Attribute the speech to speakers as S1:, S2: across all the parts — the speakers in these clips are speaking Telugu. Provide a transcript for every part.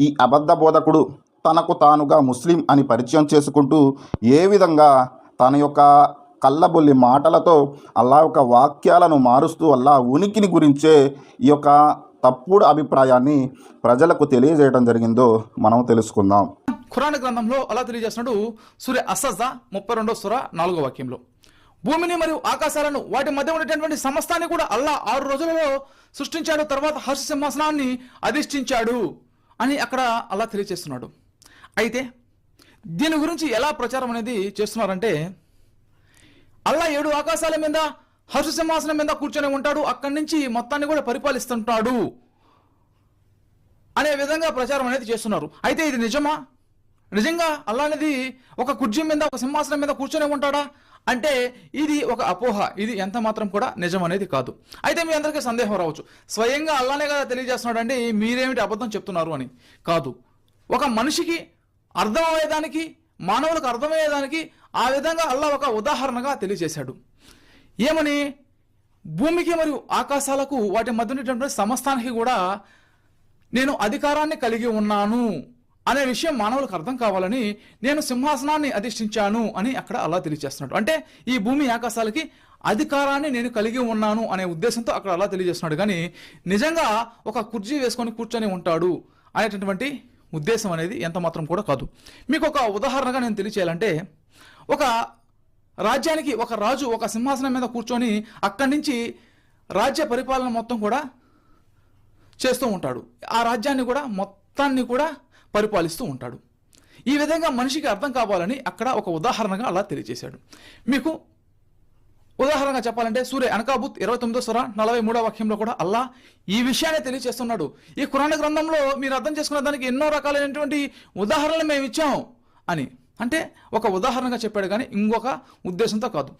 S1: ఈ అబద్ధ బోధకుడు తనకు తానుగా ముస్లిం అని పరిచయం చేసుకుంటూ ఏ విధంగా తన యొక్క కళ్ళబొల్లి మాటలతో అల్లా యొక్క వాక్యాలను మారుస్తూ అల్లా ఉనికిని గురించే ఈ యొక్క తప్పుడు అభిప్రాయాన్ని ప్రజలకు తెలియజేయడం జరిగిందో మనం తెలుసుకుందాం.
S2: ఖురాన్ గ్రంథంలో అలా తెలియజేస్తున్నాడు సూర్య అసజ ముప్పై రెండో సుర నాలుగో వాక్యంలో. భూమిని మరియు ఆకాశాలను వాటి మధ్య ఉండేటటువంటి సమస్తాన్ని కూడా అల్లా ఆరు రోజులలో సృష్టించాడు తర్వాత హర్ష సింహాసనాన్ని అధిష్ఠించాడు. అని అక్కడ అల్లా తెలియజేస్తున్నాడు. అయితే దీని గురించి ఎలా ప్రచారం అనేది చేస్తున్నారంటే అల్లా ఏడు ఆకాశాల మీద హర్ష సింహాసనం మీద కూర్చొని ఉంటాడు. అక్కడి నుంచి మొత్తాన్ని కూడా పరిపాలిస్తుంటాడు అనే విధంగా ప్రచారం అనేది చేస్తున్నారు. అయితే ఇది నిజమా? నిజంగా అల్లా అనేది ఒక కుర్జీ మీద ఒక సింహాసనం మీద కూర్చొని ఉంటాడా? అంటే ఇది ఒక అపోహ ఇది ఎంత మాత్రం కూడా నిజం అనేది కాదు. అయితే మీ అందరికీ సందేహం రావచ్చు. స్వయంగా అల్లానే కదా తెలియజేస్తున్నాడు అండి మీరేమిటి అబద్ధం చెప్తున్నారు అని. కాదు. ఒక మనిషికి అర్థమయ్యేదానికి మానవులకు అర్థమయ్యేదానికి ఆ విధంగా అల్లా ఒక ఉదాహరణగా తెలియజేశాడు. ఏమని? భూమికి మరియు ఆకాశాలకు వాటి మధ్య ఉన్నటువంటి సమస్తానికి కూడా నేను అధికారాన్ని కలిగి ఉన్నాను. అనే విషయం మానవులకు అర్థం కావాలని నేను సింహాసనాన్ని అధిష్ఠించాను అని అక్కడ అలా తెలియజేస్తున్నాడు. అంటే ఈ భూమి ఆకాశాలకి అధికారాన్ని నేను కలిగి ఉన్నాను అనే ఉద్దేశంతో అక్కడ అలా తెలియజేస్తున్నాడు. కానీ నిజంగా ఒక కుర్చీ వేసుకొని కూర్చొని ఉంటాడు అనేటటువంటి ఉద్దేశం అనేది ఎంత మాత్రం కూడా కాదు. మీకు ఒక ఉదాహరణగా నేను తెలియచేయాలంటే ఒక రాజ్యానికి ఒక రాజు ఒక సింహాసనం మీద కూర్చొని అక్కడి నుంచి రాజ్య పరిపాలన మొత్తం కూడా చేస్తూ ఉంటాడు. ఆ రాజ్యాన్ని కూడా మొత్తాన్ని కూడా పరిపాలిస్తూ ఉంటాడు. ఈ విధంగా మనిషికి అర్థం కావాలని అక్కడ ఒక ఉదాహరణగా అలా తెలియజేశాడు. మీకు ఉదాహరణగా చెప్పాలంటే సూర్య అనకాబుత్ ఇరవై తొమ్మిదో స్వర నలభై మూడో వాక్యంలో కూడా అల్లా ఈ విషయాన్ని తెలియజేస్తున్నాడు. ఈ కురాణ గ్రంథంలో మీరు అర్థం చేసుకున్న దానికి ఎన్నో రకాలైనటువంటి ఉదాహరణలు మేము ఇచ్చాం అని. అంటే ఒక ఉదాహరణగా చెప్పాడు కానీ ఇంకొక ఉద్దేశంతో కాదు.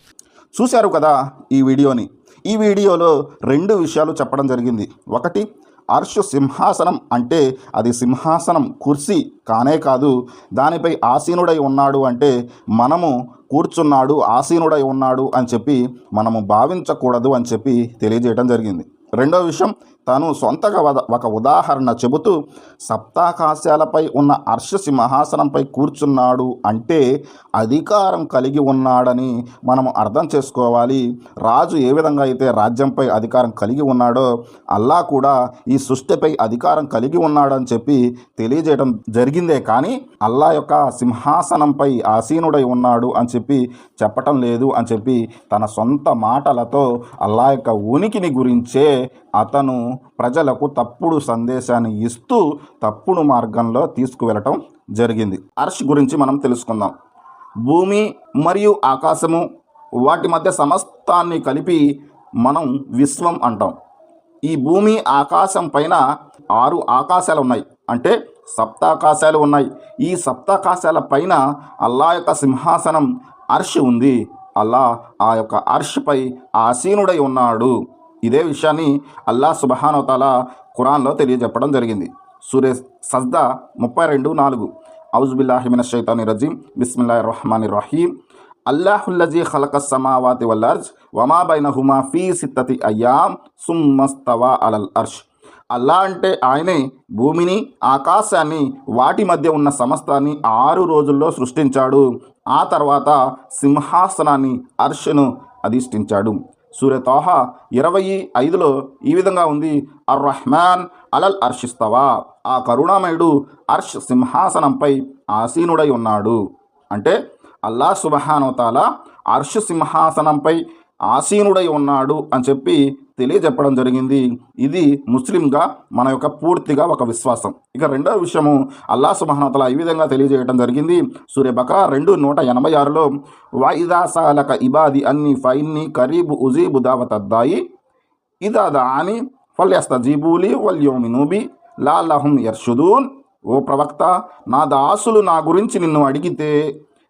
S1: చూశారు కదా ఈ వీడియోని? ఈ వీడియోలో రెండు విషయాలు చెప్పడం జరిగింది. ఒకటి అర్షు సింహాసనం అంటే అది సింహాసనం కుర్సీ కానే కాదు. దానిపై ఆసీనుడై ఉన్నాడు అంటే మనము కూర్చున్నాడు ఆసీనుడై ఉన్నాడు అని చెప్పి మనము భావించకూడదు అని చెప్పి తెలియజేయడం జరిగింది. రెండో విషయం తాను సొంతగా ఒక ఉదాహరణ చెబుతూ సప్తాకాశాలపై ఉన్న హర్ష సింహాసనంపై కూర్చున్నాడు అంటే అధికారం కలిగి ఉన్నాడని మనము అర్థం చేసుకోవాలి. రాజు ఏ విధంగా అయితే రాజ్యంపై అధికారం కలిగి ఉన్నాడో అల్లా కూడా ఈ సృష్టిపై అధికారం కలిగి ఉన్నాడని చెప్పి తెలియజేయడం జరిగిందే కానీ అల్లా యొక్క సింహాసనంపై ఆసీనుడై ఉన్నాడు అని చెప్పి చెప్పటం లేదు అని చెప్పి తన సొంత మాటలతో అల్లా యొక్క ఉనికిని గురించే అతను ప్రజలకు తప్పుడు సందేశాన్ని ఇస్తూ తప్పుడు మార్గంలో తీసుకువెళ్ళటం జరిగింది. అర్ష్ గురించి మనం తెలుసుకుందాం. భూమి మరియు ఆకాశము వాటి మధ్య సమస్తాన్ని కలిపి మనం విశ్వం అంటాం. ఈ భూమి ఆకాశం పైన ఆరు ఆకాశాలు ఉన్నాయి. అంటే సప్తాకాశాలు ఉన్నాయి. ఈ సప్తాకాశాల పైన అల్లా యొక్క సింహాసనం అర్ష్ ఉంది. అల్లా ఆ యొక్క అర్ష్పై ఆసీనుడై ఉన్నాడు. ఇదే విషయాన్ని అల్లా సుబహానోతాలా ఖురాన్లో తెలియజెప్పడం జరిగింది. సూర్య సజ్దా ముప్పై రెండు నాలుగు. ఔజుబిల్లాహిమిన షైతాని రజీం. బిస్మిల్లా రహమాని రహీం. అల్లాహుల్లజీ ఖలక సమావాతి వల్ అర్జ్. వమా బైనహుమా ఫీ సిత్తతి అయ్యాం. సుమ్మస్తవా అలల్ అర్ష్. అల్లా అంటే ఆయనే భూమిని ఆకాశాన్ని వాటి మధ్య ఉన్న సమస్తాన్ని ఆరు రోజుల్లో సృష్టించాడు. ఆ తర్వాత సింహాసనాన్ని అర్షను అధిష్ఠించాడు. సూర్యతోహ ఇరవై ఐదులో ఈ విధంగా ఉంది. అర్ రహ్మాన్ అలల్ అర్షిస్తవా. ఆ కరుణామయుడు అర్ష్ సింహాసనంపై ఆసీనుడై ఉన్నాడు. అంటే అల్లా సుబహానవతాల అర్ష్ సింహాసనంపై ఆసీనుడై ఉన్నాడు అని చెప్పి తెలియజెప్పడం జరిగింది. ఇది ముస్లింగా మన యొక్క పూర్తిగా ఒక విశ్వాసం. ఇక రెండవ విషయము అల్లా సుమహనతల ఈ విధంగా తెలియజేయడం జరిగింది. సూర్య రెండు నూట ఎనభై ఆరులో వాయిదాసాలక ఇబాది అన్ని ఫైన్ని కరీబు ఉజీబు దావతద్దాయి ఇదా దాని ఫల్యస్తజీబూలి వల్యోమినూబి లాల్లహం యర్షుదూన్. ఓ ప్రవక్త నా దాసులు నా గురించి నిన్ను అడిగితే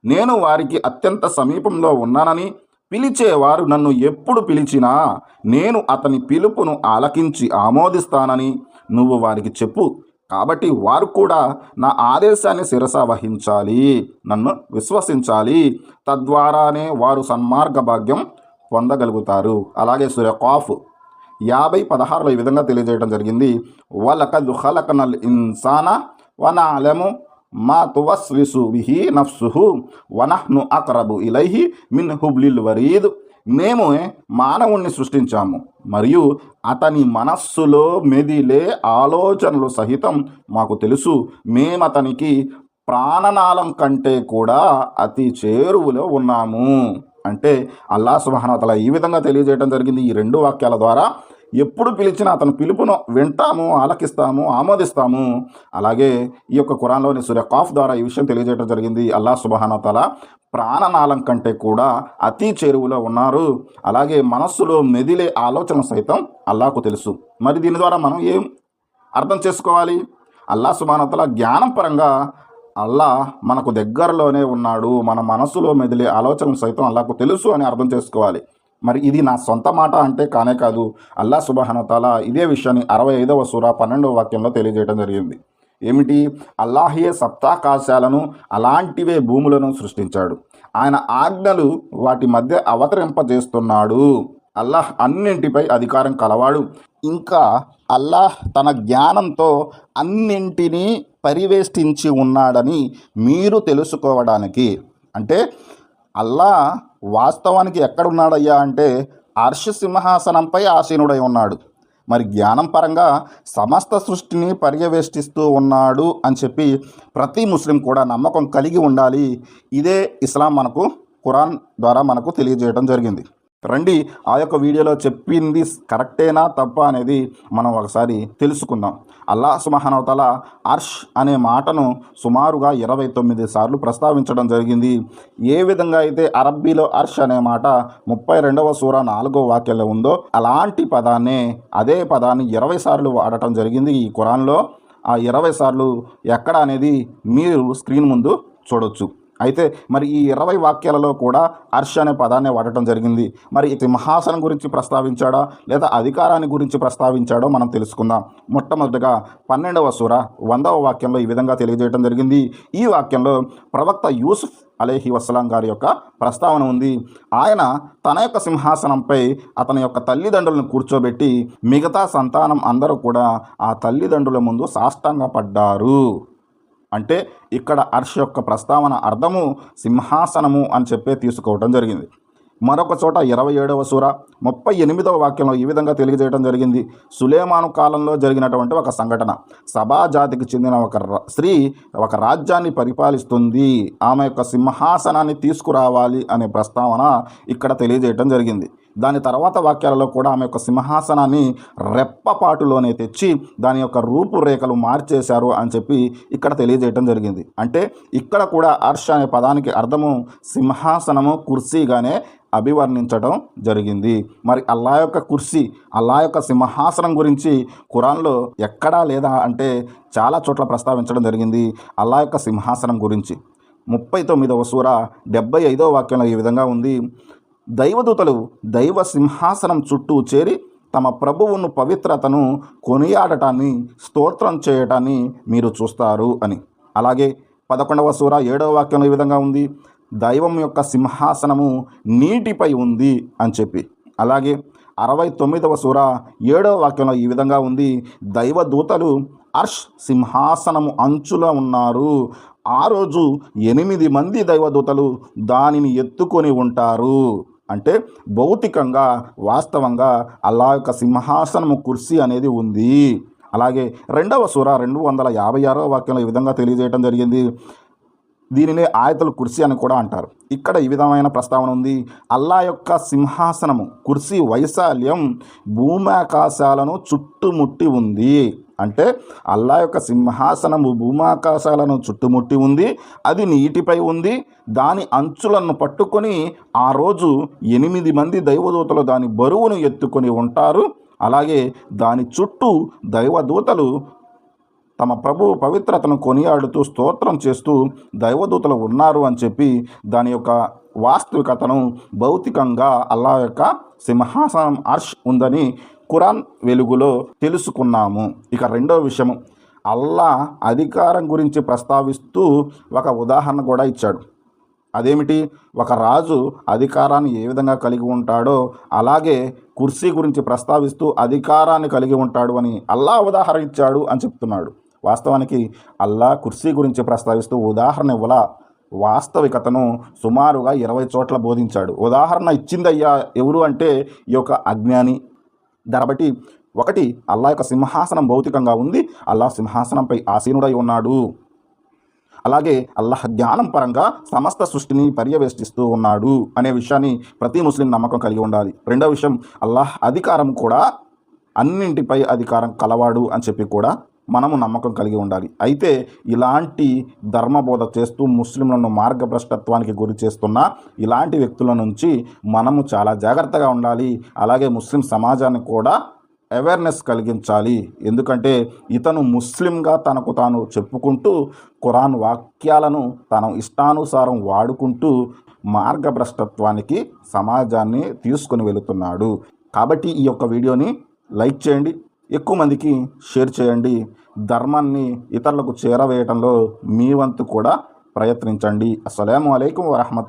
S1: నేను వారికి అత్యంత సమీపంలో ఉన్నానని పిలిచేవారు నన్ను ఎప్పుడు పిలిచినా నేను అతని పిలుపును ఆలకించి ఆమోదిస్తానని నువ్వు వారికి చెప్పు. కాబట్టి వారు కూడా నా ఆదేశాన్ని శిరస వహించాలి నన్ను విశ్వసించాలి. తద్వారానే వారు సన్మార్గ భాగ్యం పొందగలుగుతారు. అలాగే సురకాఫ్ యాభై పదహారులో ఈ విధంగా తెలియజేయడం జరిగింది. వలకద్ ఖలకనల్ ఇన్సాన వనాలము మా తువస్విసు బిహి నఫ్సుహు వనహ్ను అక్రబు ఇలైహి మిన్ హుబ్లిల్ వరీద్. మేము మానవుణ్ణి సృష్టించాము మరియు అతని మనస్సులో మెదిలే ఆలోచనలు సహితం మాకు తెలుసు. మేమతనికి ప్రాణనాళం కంటే కూడా అతి చేరువులో ఉన్నాము. అంటే అల్లా సుబహానతల ఈ విధంగా తెలియజేయడం జరిగింది ఈ రెండు వాక్యాల ద్వారా. ఎప్పుడు పిలిచినా అతని పిలుపును వింటాము ఆలకిస్తాము ఆమోదిస్తాము. అలాగే ఈ యొక్క కురాన్లోని సూర్య కాఫ్ ద్వారా ఈ విషయం తెలియజేయడం జరిగింది. అల్లా సుబహానతల ప్రాణనాళం కంటే కూడా అతి చేరువులో ఉన్నారు. అలాగే మనస్సులో మెదిలే ఆలోచన సైతం అల్లాకు తెలుసు. మరి దీని ద్వారా మనం ఏం అర్థం చేసుకోవాలి? అల్లా సుబానతల జ్ఞానం పరంగా అల్లా మనకు దగ్గరలోనే ఉన్నాడు. మన మనసులో మెదిలే ఆలోచన సైతం అల్లాకు తెలుసు అని అర్థం చేసుకోవాలి. మరి ఇది నా సొంత మాట అంటే కానే కాదు. అల్లా సుబహనతాల ఇదే విషయాన్ని అరవై ఐదవ సూర పన్నెండవ వాక్యంలో తెలియజేయడం జరిగింది. ఏమిటి? అల్లాహియే సప్తాకాశాలను అలాంటివే భూములను సృష్టించాడు. ఆయన ఆజ్ఞలు వాటి మధ్య అవతరింపజేస్తున్నాడు. అల్లాహ్ అన్నింటిపై అధికారం కలవాడు. ఇంకా అల్లాహ్ తన జ్ఞానంతో అన్నింటినీ పరివేష్టించి ఉన్నాడని మీరు తెలుసుకోవడానికి అంటే అల్లా వాస్తవానికి ఎక్కడున్నాడయ్యా అంటే అర్ష సింహాసనంపై ఆసీనుడై ఉన్నాడు. మరి జ్ఞానం పరంగా సమస్త సృష్టిని పర్యవేష్టిస్తూ ఉన్నాడు అని చెప్పి ప్రతి ముస్లిం కూడా నమ్మకం కలిగి ఉండాలి. ఇదే ఇస్లాం మనకు ఖురాన్ ద్వారా మనకు తెలియజేయడం జరిగింది. రండి ఆ యొక్క వీడియోలో చెప్పింది కరెక్టేనా తప్ప అనేది మనం ఒకసారి తెలుసుకుందాం. అల్లా సుమహానవతల అర్ష్ అనే మాటను సుమారుగా ఇరవై తొమ్మిది సార్లు ప్రస్తావించడం జరిగింది. ఏ విధంగా అయితే అరబ్బీలో అర్ష్ అనే మాట ముప్పై రెండవ సూర నాలుగో వాక్యంలో ఉందో అలాంటి పదాన్నే అదే పదాన్ని ఇరవై సార్లు వాడటం జరిగింది ఈ కురాన్లో ఆ ఇరవై సార్లు ఎక్కడ అనేది మీరు స్క్రీన్ ముందు చూడొచ్చు. అయితే మరి ఈ ఇరవై వాక్యాలలో కూడా హర్ష అనే పదాన్ని వాడటం జరిగింది. మరి ఇది సింహాసనం గురించి ప్రస్తావించాడా? లేదా అధికారాన్ని గురించి ప్రస్తావించాడో మనం తెలుసుకుందాం. మొట్టమొదటిగా పన్నెండవ సూర వందవ వాక్యంలో ఈ విధంగా తెలియజేయడం జరిగింది. ఈ వాక్యంలో ప్రవక్త యూసుఫ్ అలేహి వసలాం గారి యొక్క ప్రస్తావన ఉంది. ఆయన తన యొక్క సింహాసనంపై అతని యొక్క తల్లిదండ్రులను కూర్చోబెట్టి మిగతా సంతానం అందరూ కూడా ఆ తల్లిదండ్రుల ముందు సాష్టంగా పడ్డారు అంటే ఇక్కడ అర్ష్ యొక్క ప్రస్తావన అర్థము సింహాసనము అని చెప్పే తీసుకోవటం జరిగింది. మరొక చోట ఇరవై ఏడవ సూర ముప్పై ఎనిమిదవ వాక్యంలో ఈ విధంగా తెలియజేయడం జరిగింది. సులేమాను కాలంలో జరిగినటువంటి ఒక సంఘటన. సభాజాతికి చెందిన ఒక ర- స్త్రీ ఒక రాజ్యాన్ని పరిపాలిస్తుంది. ఆమె యొక్క సింహాసనాన్ని తీసుకురావాలి అనే ప్రస్తావన ఇక్కడ తెలియజేయటం జరిగింది. దాని తర్వాత వాక్యాలలో కూడా ఆమె యొక్క సింహాసనాన్ని రెప్పపాటులోనే తెచ్చి దాని యొక్క రూపురేఖలు మార్చేశారు అని చెప్పి ఇక్కడ తెలియజేయటం జరిగింది. అంటే ఇక్కడ కూడా అర్ష అనే పదానికి అర్థము సింహాసనము కుర్సీగానే అభివర్ణించడం జరిగింది. మరి అల్లా యొక్క కుర్సీ అల్లా యొక్క సింహాసనం గురించి ఖురాన్లో ఎక్కడా లేదా అంటే చాలా చోట్ల ప్రస్తావించడం జరిగింది అల్లా యొక్క సింహాసనం గురించి. ముప్పై తొమ్మిదవ సూర డెబ్బై ఐదవ వాక్యంలో ఈ విధంగా ఉంది. దైవదూతలు దైవ సింహాసనం చుట్టూ చేరి తమ ప్రభువును పవిత్రతను కొనియాడటాన్ని స్తోత్రం చేయటాన్ని మీరు చూస్తారు అని. అలాగే పదకొండవ సూర ఏడవ వాక్యంలో ఈ విధంగా ఉంది. దైవం యొక్క సింహాసనము నీటిపై ఉంది అని చెప్పి. అలాగే అరవై తొమ్మిదవ సూర ఏడవ వాక్యంలో ఈ విధంగా ఉంది. దైవదూతలు అర్ష్ సింహాసనము అంచులో ఉన్నారు. ఆ రోజు ఎనిమిది మంది దైవదూతలు దానిని ఎత్తుకొని ఉంటారు. అంటే భౌతికంగా వాస్తవంగా అల్లా యొక్క సింహాసనము కుర్సీ అనేది ఉంది. అలాగే రెండవ సూర రెండు వందల యాభై ఆరో వాక్యంలో ఈ విధంగా తెలియజేయడం జరిగింది. దీనినే ఆయతలు కుర్సీ అని కూడా అంటారు. ఇక్కడ ఈ విధమైన ప్రస్తావన ఉంది. అల్లా యొక్క సింహాసనము కుర్సీ వైశాల్యం భూమాకాశాలను చుట్టుముట్టి ఉంది. అంటే అల్లా యొక్క సింహాసనము భూమాకాశాలను చుట్టుముట్టి ఉంది అది నీటిపై ఉంది. దాని అంచులను పట్టుకొని ఆ రోజు ఎనిమిది మంది దైవదూతలు దాని బరువును ఎత్తుకొని ఉంటారు. అలాగే దాని చుట్టూ దైవదూతలు తమ ప్రభు పవిత్రతను కొనియాడుతూ స్తోత్రం చేస్తూ దైవదూతలు ఉన్నారు అని చెప్పి దాని యొక్క వాస్తవికతను భౌతికంగా అల్లా యొక్క సింహాసనం అర్ష్ ఉందని ఖురాన్ వెలుగులో తెలుసుకున్నాము. ఇక రెండో విషయము. అల్లా అధికారం గురించి ప్రస్తావిస్తూ ఒక ఉదాహరణ కూడా ఇచ్చాడు. అదేమిటి? ఒక రాజు అధికారాన్ని ఏ విధంగా కలిగి ఉంటాడో అలాగే కుర్సీ గురించి ప్రస్తావిస్తూ అధికారాన్ని కలిగి ఉంటాడు అని అల్లా ఉదాహరణ ఇచ్చాడు అని చెప్తున్నాడు. వాస్తవానికి అల్లా కుర్సీ గురించి ప్రస్తావిస్తూ ఉదాహరణ ఇవ్వలా. వాస్తవికతను సుమారుగా ఇరవై చోట్ల బోధించాడు. ఉదాహరణ ఇచ్చిందయ్యా ఎవరు అంటే ఈ యొక్క అజ్ఞాని కాబట్టి ఒకటి అల్లా యొక్క సింహాసనం భౌతికంగా ఉంది. అల్లా సింహాసనంపై ఆసీనుడై ఉన్నాడు. అలాగే అల్లాహ్ జ్ఞానం పరంగా సమస్త సృష్టిని పర్యవేష్టిస్తూ ఉన్నాడు అనే విషయాన్ని ప్రతి ముస్లిం నమ్మకం కలిగి ఉండాలి. రెండో విషయం అల్లాహ్ అధికారం కూడా అన్నింటిపై అధికారం కలవాడు అని చెప్పి కూడా మనము నమ్మకం కలిగి ఉండాలి. అయితే ఇలాంటి ధర్మబోధ చేస్తూ ముస్లింలను మార్గభ్రష్టత్వానికి గురి చేస్తున్న ఇలాంటి వ్యక్తుల నుంచి మనము చాలా జాగ్రత్తగా ఉండాలి. అలాగే ముస్లిం సమాజాన్ని కూడా అవేర్నెస్ కలిగించాలి. ఎందుకంటే ఇతను ముస్లింగా తనకు తాను చెప్పుకుంటూ ఖురాన్ వాక్యాలను తన ఇష్టానుసారం వాడుకుంటూ మార్గభ్రష్టత్వానికి సమాజాన్ని తీసుకొని వెళుతున్నాడు. కాబట్టి ఈ యొక్క వీడియోని లైక్ చేయండి ఎక్కువ మందికి షేర్ చేయండి. ధర్మాన్ని ఇతరులకు చేరవేయటంలో మీ వంతు కూడా ప్రయత్నించండి. అస్సలం అయికం వరహమతు